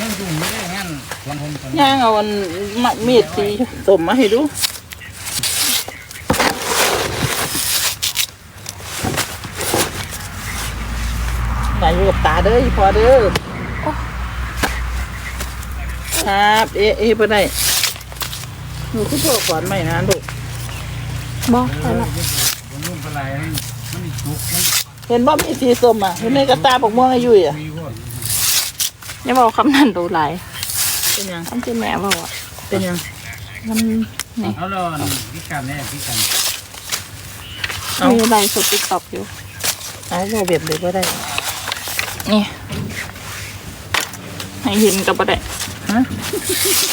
นั่นยุ่งไม่ได้งั้นลองผมตอนนี้ย่างเอาอันมะมีดสีสมมาให้ดูไหนอยู่กับตาเด้ออีพอเด้อโอ้ครับเอ๊ะเอ๊ะไปได้หนูคือตัวก่อนไหมนะลูกบอกเอไปอละผมนุ่มปลาไหลมันมันอีกจุกมันเห็นบ่มีสีส้มอะเห็นในกระตาบอกม่วงอายุยอะมีพวก อย่าบอกคำนั้นดูหลายเป็นยังคำที่แม่บอกอะเป็นยังมันนี่เอาล่ะพี่กันเนี่ยพี่กันเอามีอะไรสดติ๊กต็อกอยู่เอาโรเบียบเลยก็ได้ นี่ ให้เห็นกับประเดะฮะ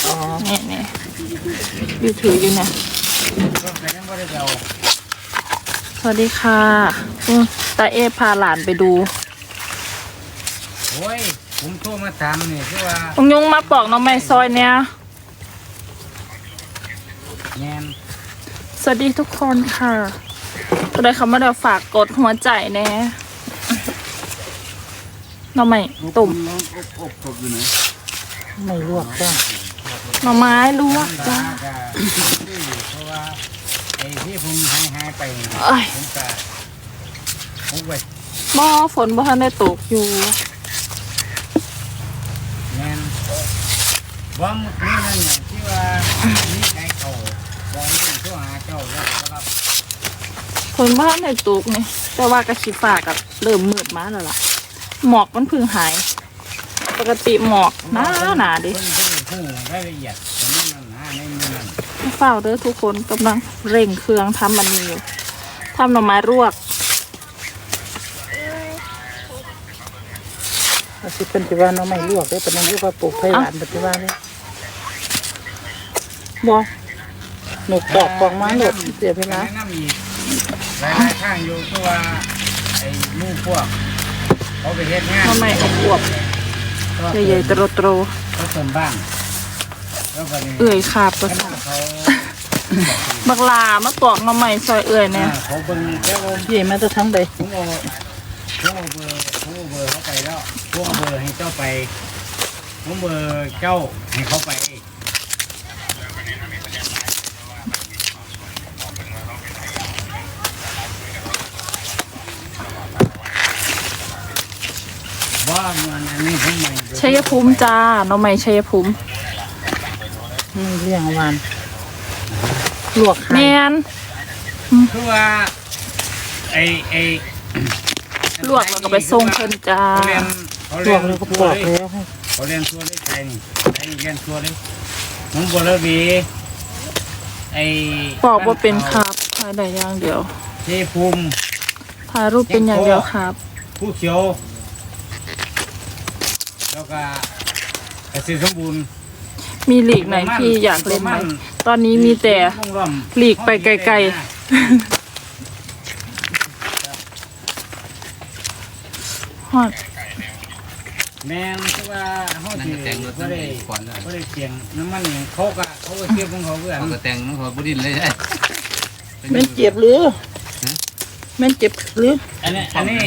อ๋อนี่นี่อยู่ถืออยู่เนี่ยก็แต่ยังไม่ได้เอาสวัสดีค่ะอืมตาเอพาหลานไปดูโอ้ย ผมโทรมาถามนี่คือว่าลุงยงมาปอกน้องไม้ซอยเนี่ยแงนสวัสดีทุกคนค่ะก็ได้คำว่าเดี๋ยวฝากกดหัวใจแน่หน้องไม้ตุ่มลองอบอบกบอยู่ไหนไม่ลวกจ้าหน่อไม้ลวกจ้าจ้าเพราะว่าไอ้ที่ผมหายหายไปนี่เอ้ย ผมก็ผมไปหม้อฝนบ่ทันได้ตกอยู่ แงน ว่ามึงนี่นั่นอย่างที่ว่านี่ใครเขาบอกให้ผมโทรหาเจ้าแล้วก็รับฝนบ่ทันได้ตกนี่แต่ว่ากระชิฟ้ากับเริ่มมืดมาแล้วล่ะ หมอกมันเพิ่งหาย ปกติหมอกหนาหนาดิเพิ่นเพิ่นพูดรายละเอียดตรงนี้นั่นนะในมือนั่นเฝ้าเด้อทุกคนกำลังเร่งเครื่องทำมันนี้อยู่ทำหน่อไม้รวก อาสิเป็นสิว่าน้องไม่ลวกได้เป็นน้องลวกว่าปลูกไผ่หวานเป็นสิว่าเลยบอหนูปอกปอกมาหลดเสียเวลาแนะนำอีกหลายๆข้างอยู่ตัวาไอ้หมู่พวกเขาไปเฮ็ดงานหน่อไม้อบอวบใหญ่ๆโตรเขาเติมบ้างแล้วก็นี่ๆเอื่อยขาบก็สั่งเขาบักลามาปอกหน่อไม้ซอยเอื่อยเนี่ยอ่าเขาเบิ่งแค่ว่าพี่มาจะทั้งใดผมเอาผมเอาเบอร์ผมเอาเบอร์เขาไปแล้ว ผมเอาเบอร์ให้เจ้าไปผมเบอร์เจ้าให้เขาไปว่ามันอันนี้ผมไม่ชัยภูมิจ้าหน่อไม้ชัยภูมิอืมเลี้ยงหวานลวกแมไข่นคือว่าไอไอลวกแล้วก็ไปส่งเพิ่นจ้าเขาเรีย นเขาลเรีวยกนแล้วก็ทัปวอร์กเลยแล้วให้เขาเรียนทัวร์เลยใจนี่ไอเรียนทัวร์เลยผมบอลบีไอปอกว่าเป็นครับถ่ายได้อย่างเดียวเทภูมิถ่ายรูปเป็นอย่างเดียวครับ ผู้เขียว แล้วก็เกษตรสมบูรณ์มีหลีกไหนที่อยากเล่นไหมตอนนี้มีแต่ร่อมหลีกไปไกล ฮอด แม่นคือว่าเขาถือเขาได้เขาได้เสียงน้ำมันนี่เขาก็เขาก็เทียบของเขาเพื่อนเขาก็แต่งน้องเขาบุดินเลยใช่แม่นเจ็บหรือแม่นเจ็บหรือ อันนี้อันนี้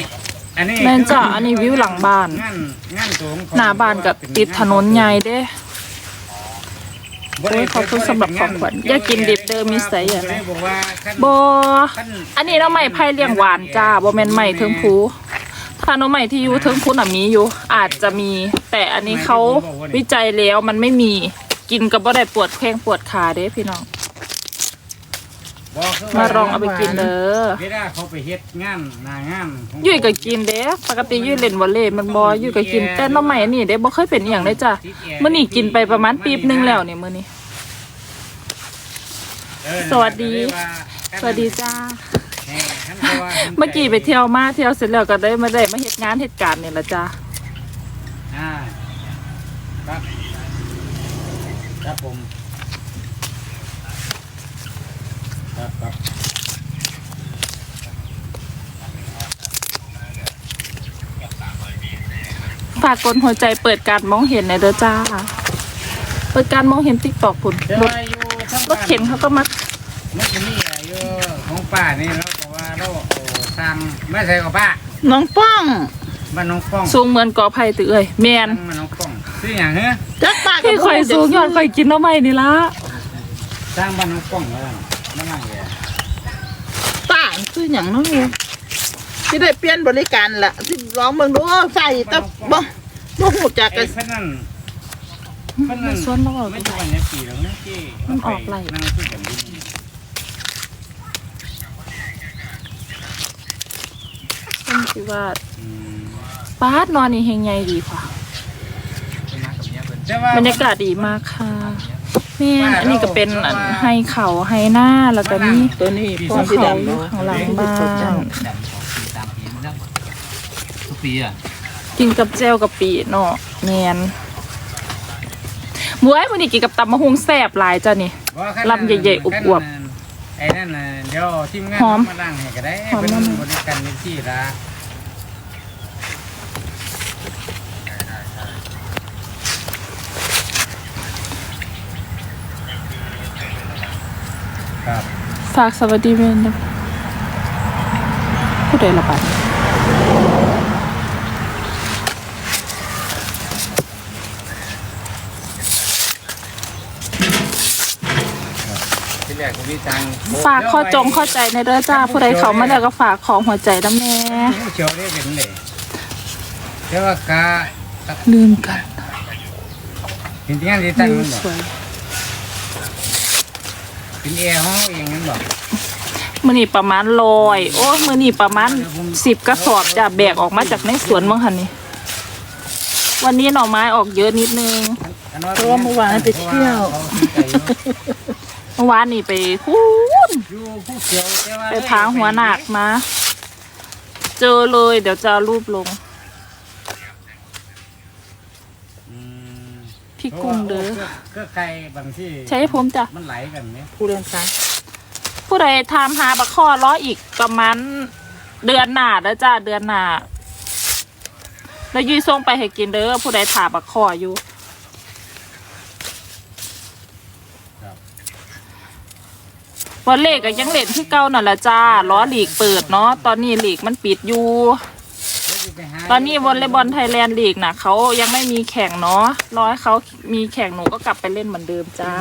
อันนี้แม่นจ้ะอันนี้วิวหลังบ้าน งานงานตัวของเขหน้าบ้านกับติดถนนใหญ่เด้ โอ้ยขอบคุณสำหรับของขวัญอย่ากินดิบเด้อมีไสอย่านะบอกว่าขั้นบอันนี้เราใหม่ไผ่เลี้ยงหวานจ้าบ่แม่นใหม่เทิงภู ถ้าน้องใหม่ที่อยู่เทิงภูน่ะมีอยู่ อาจจะมี แต่อันนี้เขาวิจัยแล้วมันไม่มีกินก็บ่ได้ปวดแข้งปวดขาเด้พี่น้อง บอกคือว่มาลองเอาไปกินเด้อเวลาเขาไปเฮ็ดงานหน้างานของยุ่ยก็กินเด้ปกติยุ่ยเล่นวอลเลย์มันบ่ยุ่ยก็กินแต่น้องใหม่อันนี้เด้บ่เคยเป็นอหย่างเลยจ้ะมื้อนี้กินไปประมาณปีบหนึงแล้วเนี่ยมื้อนี้ออสวัสดีสวัสดีจ้าแห่ขั้นตัว เมื่อกี้ไปเที่ยวมาเที่ยวเสร็จแล้วก็ได้มาได้มาเฮ็ดงานเฮ็ดการนี่ล่ะจ้าอ่าครับครับผมครับครับฝากกดหัวใจเปิดการมองเห็นหน่อยเด้อจ้า เปิดการมองเห็น TikTok พุ่นเดี๋ยวรถอยู่ทั้งรถเข็นเขาก็มามันจะมีอายุของป้านี่เรา บอกว่าเราเอาสร้างไม่ใช่กับป้าน้องป้องบ้านน้องป้องสูงเหมือนกอไผ่ตือเอ้ยแมนบ้านน้องป้องซื้ออย่างเฮ้ยจักป้าก็ที่ข่อยสูงย้อนข่อยกินหน้ำใหม่นี่ละสร้างบ้านน้องกล้องแล้วกันนั่นไงแกป้าซื้อหยังเนาะที่ได้เปลี่ยนบริการละที่ลองเบิ่งดูใส่แตะบ่บ่ฮู้จักไอ้กันเพื่อนนั่นเพื่อนมันั่นนส่วนเราออกไม่ใช่วันนี้ปีแล้วนะที่มันออกไหล่นั่งคุยกันดี เป็ นสิว่าอืมป้าดนอนนี่เฮงใหญ่ดีค่ะแต่ว่าบรรยากาศดีมากค่ะแม่นอันนี้ก็เป็นอันให้เขาให้หน้าแล้วก็มีตัวนี้ภูพร้อมเขาที่อดำยู่เนาะข้างหลังบ้านดำสองปีสามปีมันได้ทุกปีอะกินกับเจลกับปีเนาะแมนหมวยวันนี้กินกับตำมะฮุงแซ่บหลายจ้ะนี่ว่าขั้นลำใหญ่ๆอวบ ไอ้นั่นน่ะเดี๋ยวทีมงานหอมมาล้างให้ก็ได้หอมเป็นมาก บริการเป็นที่ละครับฝากสวัสดีเวนนะผู้ใดละบาด ที่แรกผมมีตังค์ ฝากข้อจงเข้าใจในเด้อจ้าผู้ใดเขามาแล้วก็ฝากของหัวใจน้ำแน่ผู้เชียวได้เป็นเลยแต่ว่ากาลืมกันเป็นที่งานที่ตั้งวิวมันบอสกวยเป็นแอร์ห้องเองนั่นบอกมือนี่ประมาณลอยโอ้ยมือนี่ประมาณสิบกระสอบจะแบกออกมาจากในสวนมั้งคันนี่วันนี้หน่อไม้ออกเยอะนิดนึงเพราะว่าเมื่อวานไปเที่ยว เมื่อวานนี่ไปพูนอยู่ผู้เชียวแต่ว่าไปพาหัวหนักมา เจอเลยเดี๋ยวจะเอารูปลงอืมพี่กุ้งเด้อก็ไกลบางที่ใช้ผมจ้ะ มันไหลกันเนี่ยผู้เรียนสายผู้ใดทำหาบักข้อล้ออีกประมาณเดือนหน้าแล้วจ้าเดือนหน้าแล้วยุยส่งไปให้กินเด้อผู้ใดถาบักข้ออยู่ วันเลขก็ยังเล่นที่เก่านั่นแหละจ้าล้อหลีกเปิดเนาะตอนนี้หลีกมันปิดอยู่ ตอนนี้วอลเลย์บอลไทยแลนด์ลีกนะเขายังไม่มีแข่งเนาะรอให้เขามีแข่งหนูก็กลับไปเล่นเหมือนเดิมจ้า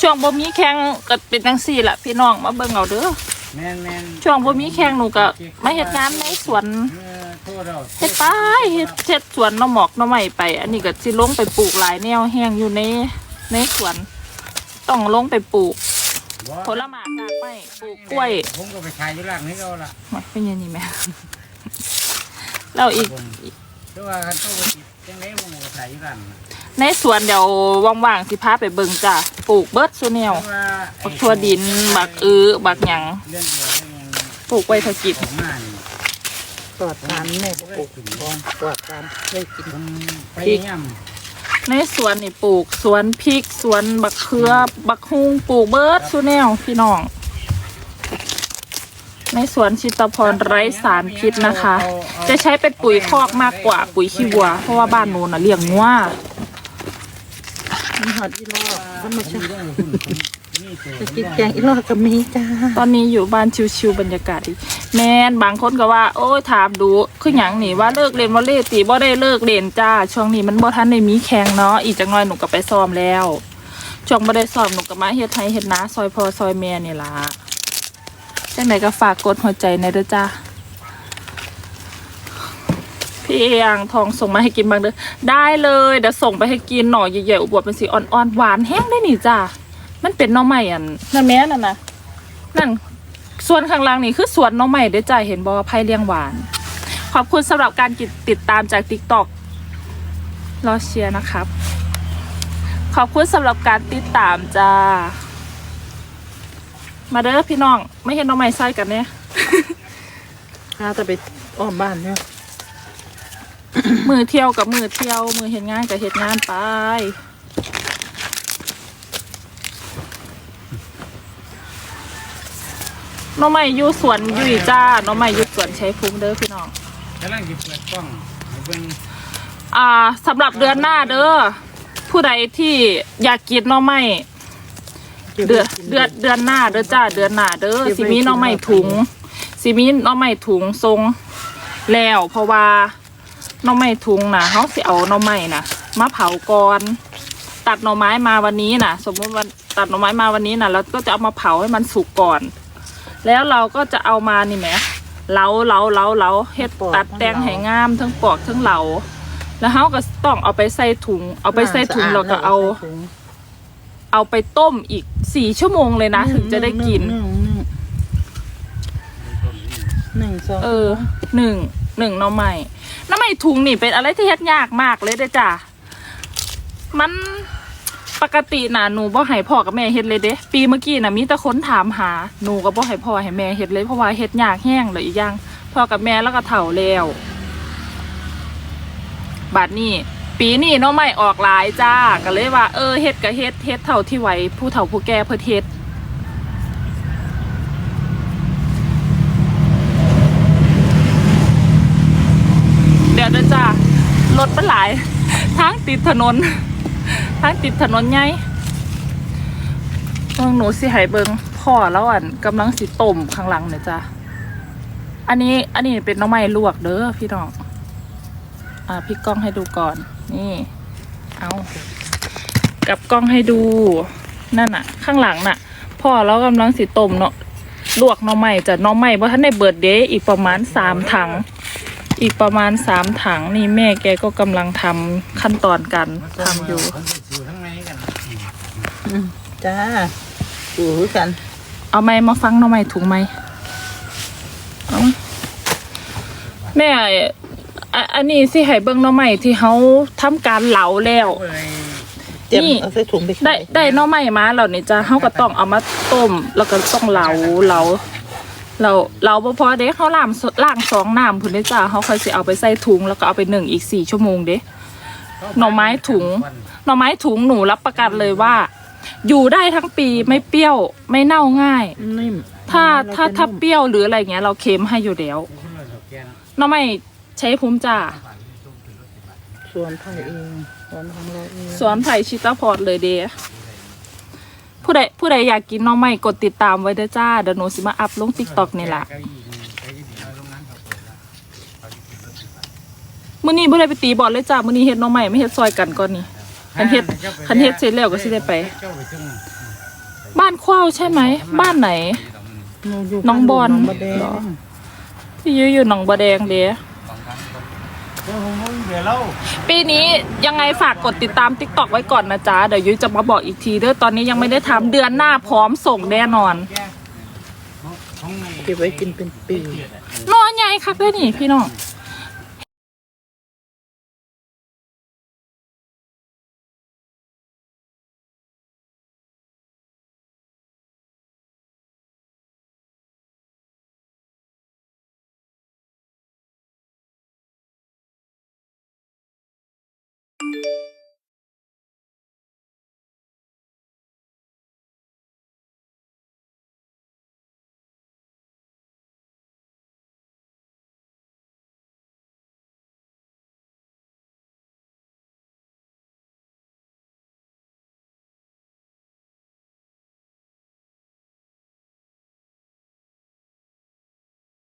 ช่วงบ่มีแข่งก็เป็นจังซี่แหละพี่น้องมาเบิ่งเอาเด้อแม่นแม่นช่วงบ่มีแข่งหนูก็มาเฮ็ดงานในสวนเออโทษเราเฮ็ดไปเฮ็ดเฮ็ดสวนหน่อหมอกหน่อไม้ไป อันนี้ก็สิลงไปปลูกหลายแนวแห้งอยู่ในในสวน ต้องลงไปปลูกผลไม้กากไม้ปลูกกล้วยผมก็ไปขายอยู่ร้านนี้ก็ละมันเป็นอยังนี้แม่แล้วอีกผมแต่ว่าคันโตก็ติดจังไดผมก็ขายอยู่ร้านน่ะในสวนเดี๋ยวว่างๆสิพาไปเบิ่งจ้ะปลูกเบิดซุแนวแต่ว่าไอ้บักทั่วดินบักอื้อบักหยังเรื่องเดียวเรื่องปลูกไว้ถ้ากินของมานี่ปลอดสารแม่ก็ปลูกบองปลอดสารได้กินผมพยายาม ในสวนนี่ปลูก สวนพริก สวนบักเขือบักฮุงปลูกเบิร์ดซุแนวพี่น้อง ในสวนชิตพรไร้สารพิษนะคะ จะใช้เป็นปุ๋ยคอกมากกว่าปุ๋ยขี้วัว เพราะว่าบ้านโนูน่ะเลี้ยงงัวมีหอดที่รอดมันมาใช่ จะกินแกงอีลอกก็มีจ้าตอนนี้อยู่บ้านชิวๆบรรยากาศดีแมนบางคนก็ว่า โอ้ยถามดูคือหยังนี่ว่าเลิกเรียนวอลเลย์ตีบ่ได้เลิกเรียนจ้า ช่วงนี้มันบ่ทันได้มีแข่งเนาะอีกจังหน่อยหนูก็ไปซ้อมแล้ว ช่วงบ่ได้ซ้อมหนูก็มาเฮ็ดไทยเฮ็ดนาซอยพอซอยแม่นี่ล่ะจังไหนก็ฝากกดหัวใจในเด้อจ้าพี่เอียงทองส่งมาให้กินบ้างเด้อได้เลยเดี๋ยวส่งไปให้กินหน่อใหญ่ๆอุบวบเป็นสีอ่อนๆหวานแห้งได้หนี่จ้า มันเป็นหน่อใหม่อันนั่นแม่นั่นนะนั่นส่วนข้างล่างนี่คือสวนน้องใหม่ได้อจ่ายเห็นบอไพ่เลี้ยงหวาน ขอบคุณสำหรับการติดตามจาก t ิ k t o k รอเชียร์นะครับ ขอบคุณสำหรับการติดตามจ้า มาเด้อพี่น้อง ไม่เห็นน้องใหม่ใส่กันเนี่ยข้าจะไปอ้อมบ้านเนี่ย มือเที่ยวกับมือเที่ยว มือเห็นงานกับเห็นงานไป น้องใหม่อยู่สวนอยู่อีจ้าน้องใหม่อยู่สวนใช้ภูมิเด้อพี่น้องกำลังจะเปิดกล้องให้เบิ่งอ่าสำหรับเดือนหน้าเด้อผู้ใดที่อยากกินหน่อไม้เดือนเดือนเดือนหน้าเด้อจ้าเดือนหน้าเด้อสิมีหน่อไม้ถุงสิมีหน่อไม้ถุงทรงแล้วเพราะว่าหน่อไม้ถุงนะเขาสิเอาหน่อไม้นะมาเผาก่อนตัดหน่อไม้มาวันนี้นะสมมติว่าตัดหน่อไม้มาวันนี้นะเราก็จะเอามาเผาให้มันสุกก่อน แล้วเราก็จะเอามานี่แหมเหลาเหลาเหลาเหลาเฮ็ดตัดแต่งให้งามทั้งปอกทั้งเหลาแล้วเขาก็ต้องเอาไปใส่ถุง เอาไปใส่ถุงเราก็เอา เอาไปต้มอีกสี่ชั่วโมงเลยนะ ถึงจะได้กินหนึ่งหนึ่งหนึ่งสองเออหนึ่งหนึ่งหน้อใหม่น้ำใหม่ถุงนี่เป็นอะไรที่เฮ็ดยากมากเลยเด้อจ้ะมัน ปกตินะหนูบ่ให้พ่อกับแม่เฮ็ดเลยเด้ปีเมื่อกี้นะมีแต่คนถามหาหนูก็บ่ให้พ่อให้แม่เฮ็ดเลยเพราะว่าเฮ็ดยากแห้งเลยอีกอย่างพ่อกับแม่แล้วก็เฒ่าแล้วบัดนี้ปีนี้น้องใหม่ออกหลายจ้าก็เลยว่าเออเฮ็ดก็เฮ็ดเฮ็ดเท่าที่ไหวผู้เฒ่าผู้แก่เพิ่นเฮ็ดเดี๋ยวนะจ้ารถมันหลายทางติดถนน ทางติดถนนไงเบิ่งหนูสิให้เบิงพ่อแล้วอันกำลังสิต้มข้างหลังเนี่ยจ้ะอันนี้อันนี้เป็นน้องไม้ลวกเด้อพี่น้องอ่าพี่กล้องให้ดูก่อน นี่ เอากับกล้องให้ดูนั่นน่ะ ข้างหลังน่ะ พ่อแล้วกำลังสิต้มเนาะลวกน้องไม้จะน้องไม้เพราะท่านได้เบิร์ดเดย์อีกประมาณสามถัง อีกประมาณสามถังนี่แม่แกก็กำลังทำขั้นตอนกันทำอยู่คนจะสู่ทั้งในกันอืมจ้าอยู่คือกัน เอาไม้มาฟังหน่อไม้ถุงไหมเอามาแม่อะอันนี้สิให้เบิ่งหน่อไม้ที่เขาทำการเหลาแล้วเอ้ยเตรียมนี่ เอาใส่ถุงไปได้ขายได้หน่อไม้มาแล้วนี่จ้ะเขาก็ต้องเอามาต้ม แล้วก็ต้องเหลาเหลา เราเราบ่พอเด้เขาล่างล่างสองน้ำพุ่นเด้จ้าเขาค่อยสิเอาไปใส่ถุงแล้วก็เอาไปหนึ่งอีกสี่ชั่วโมงเด้หน่อไม้ถุงหน่อไม้ถุงหนูรับประกันเลยว่า อยู่ได้ทั้งปีไม่เปรี้ยวไม่เน่าง่าย นิ่มถ้าเรถ้าจะถ้านุ่มเปรี้ยวหรืออะไรเงี้ย เราเค็มให้อยู่แล้วหน่อไม้ใช้ภูมิจ้าสวนไผ่เองสวนของเราเองสวนไผ่ชิตาพอร์ตเลยเด้ ผู้ใดผู้ใดอยากกินน่องไม้กดติดตามไว้เด้อจ้าเดี๋ยวหนูสิมาอัพลงติ๊กต็อกนี่ล่ะมื้อนี้บ่ได้ไปตีบอลเลยจ้ามื้อนี้เฮ็ดน่องไม้ไม่เฮ็ดซอยกันก่อนนี่คันเฮ็ดคันเฮ็ดเสร็จแล้วก็สิได้ไป บ้านข้าวใช่ไหม บ้านไหน น้องบอลเหรอที่อยู่อยู่หนองบัวแดงเด้ ปีนี้ยังไงฝากกดติดตาม t ิ k t o k ไว้ก่อนนะจ๊ะ เดี๋ยวยุ้ยจะมาบอกอีกทีเด้อตอนนี้ยังไม่ได้ทำเดือนหน้าพร้อมส่งแน่นอนของในเก็บไว้กินเป็นปีนอนใหญ่คักเด้อนี่พี่น้องเ